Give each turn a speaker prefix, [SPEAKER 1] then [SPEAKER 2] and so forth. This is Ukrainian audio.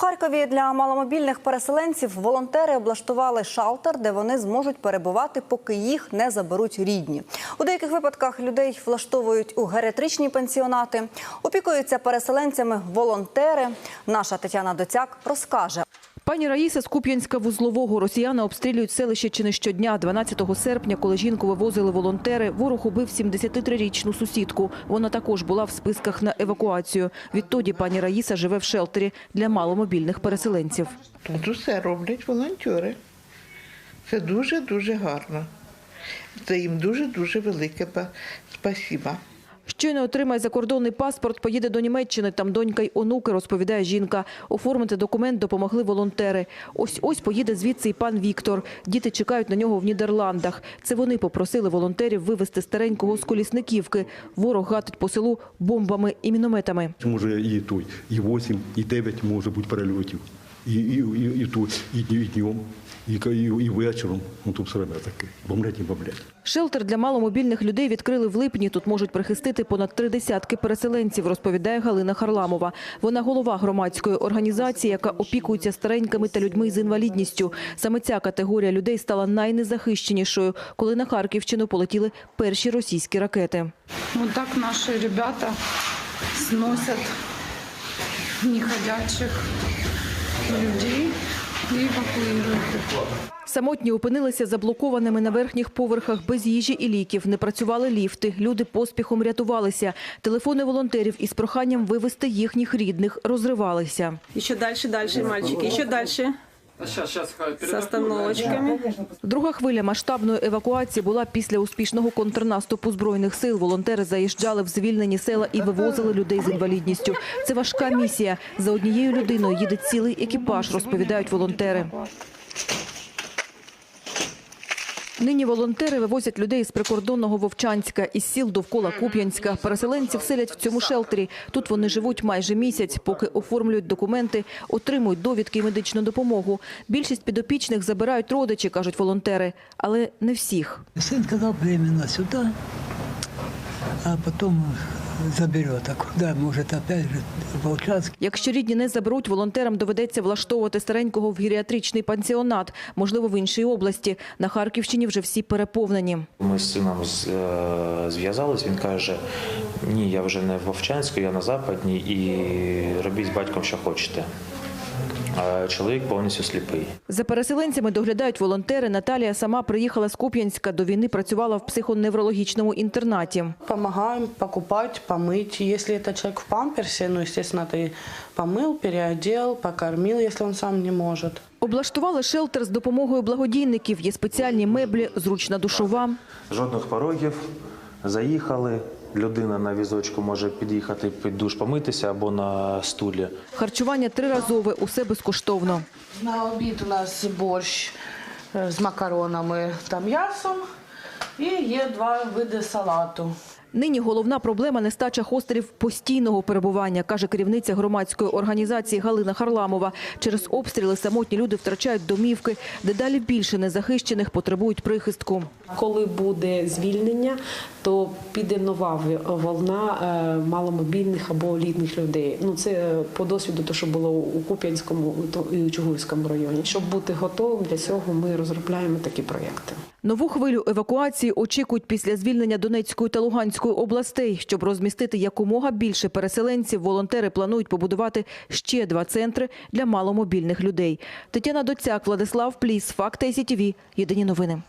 [SPEAKER 1] Харкові для маломобільних переселенців волонтери облаштували шалтер, де вони зможуть перебувати, поки їх не заберуть рідні. У деяких випадках людей влаштовують у геретричні пансіонати, опікуються переселенцями волонтери. Наша Тетяна Доцяк розкаже.
[SPEAKER 2] Пані Раїса з Куп'янська вузлового росіяни обстрілюють селище чи не щодня. 12 серпня, коли жінку вивозили волонтери, ворог убив 73-річну сусідку. Вона також була в списках на евакуацію. Відтоді пані Раїса живе в шелтері для маломобільних переселенців.
[SPEAKER 3] Тут усе роблять волонтери. Це дуже-дуже гарно. Це їм дуже-дуже велике спасіба.
[SPEAKER 2] Щойно отримає закордонний паспорт, поїде до Німеччини. Там донька й онуки, розповідає жінка. Оформити документ допомогли волонтери. Ось-ось поїде звідси і пан Віктор. Діти чекають на нього в Нідерландах. Це вони попросили волонтерів вивезти старенького з Колісниківки. Ворог гатить по селу бомбами і мінометами.
[SPEAKER 4] Може і той, і 8, і 9 може бути перельотів. І, і, і, і, тут, і, і днем, і, і, і вечором. Ну, тут все время таке. Бомблять і бомблять.
[SPEAKER 2] Шелтер для маломобільних людей відкрили в липні. Тут можуть прихистити понад три десятки переселенців, розповідає Галина Харламова. Вона голова громадської організації, яка опікується старенькими та людьми з інвалідністю. Саме ця категорія людей стала найнезахищенішою, коли на Харківщину полетіли перші російські ракети.
[SPEAKER 5] Вот так наши ребята сносят неходячих людей і эвакуируют.
[SPEAKER 2] Самотні опинилися заблокованими на верхніх поверхах без їжі і ліків. Не працювали ліфти. Люди поспіхом рятувалися. Телефони волонтерів із проханням вивезти їхніх рідних розривалися.
[SPEAKER 6] Ще далі, далі, мальчики, ще дальше.
[SPEAKER 7] Сейчас,
[SPEAKER 6] остановочками.
[SPEAKER 2] Друга хвиля масштабної евакуації була після успішного контрнаступу збройних сил. Волонтери заїжджали в звільнені села і вивозили людей з інвалідністю. Це важка місія. За однією людиною їде цілий екіпаж, розповідають волонтери. Нині волонтери вивозять людей з прикордонного Вовчанська, із сіл довкола Куп'янська. Переселенців селять в цьому шелтері. Тут вони живуть майже місяць, поки оформлюють документи, отримують довідки і медичну допомогу. Більшість підопічних забирають родичі, кажуть волонтери, але не всіх.
[SPEAKER 8] Син казав, временно сюда, а потом заберет. А куда? Может, опять же, в
[SPEAKER 2] Якщо рідні не заберуть, волонтерам доведеться влаштовувати старенького в геріатричний пансіонат, можливо, в іншій області. На Харківщині вже всі переповнені.
[SPEAKER 9] Ми з сином е, зв'язались. Він каже: ні, я вже не в Вовчанську, я на Западній, і робіть з батьком, що хочете. А чоловік повністю сліпий.
[SPEAKER 2] За переселенцями доглядають волонтери. Наталія сама приїхала з Куп'янська. До війни працювала в психоневрологічному інтернаті.
[SPEAKER 10] Помогаем покупать, помыть. Если это человек в памперсе, ну, естественно, ты помыл, переодел, покормил, если он сам не может.
[SPEAKER 2] Облаштували шелтер з допомогою благодійників. Є спеціальні меблі, зручна душова.
[SPEAKER 9] Жодних порогів. Заїхали. Людина на візочку може під'їхати під душ помитися або на стулі.
[SPEAKER 2] Харчування триразове, усе безкоштовно.
[SPEAKER 10] На обід у нас борщ е, з макаронами та м'ясом. І є два види салату.
[SPEAKER 2] Нині головна проблема – нестача хостерів постійного перебування, каже керівниця громадської організації Галина Харламова. Через обстріли самотні люди втрачають домівки, дедалі більше незахищених потребують прихистку.
[SPEAKER 11] Коли буде звільнення, то піде нова волна е, маломобільних або літніх людей. Ну це по досвіду, то що було у Куп'янському і у Чугуївському районі. Щоб бути готовим для цього, ми розробляємо такі проєкти.
[SPEAKER 2] Нову хвилю евакуації очікують після звільнення Донецької та Луганської областей. Щоб розмістити якомога більше переселенців, волонтери планують побудувати ще два центри для маломобільних людей. Тетяна Доцяк, Владислав Пліс, Факти СІТВ. Єдині новини.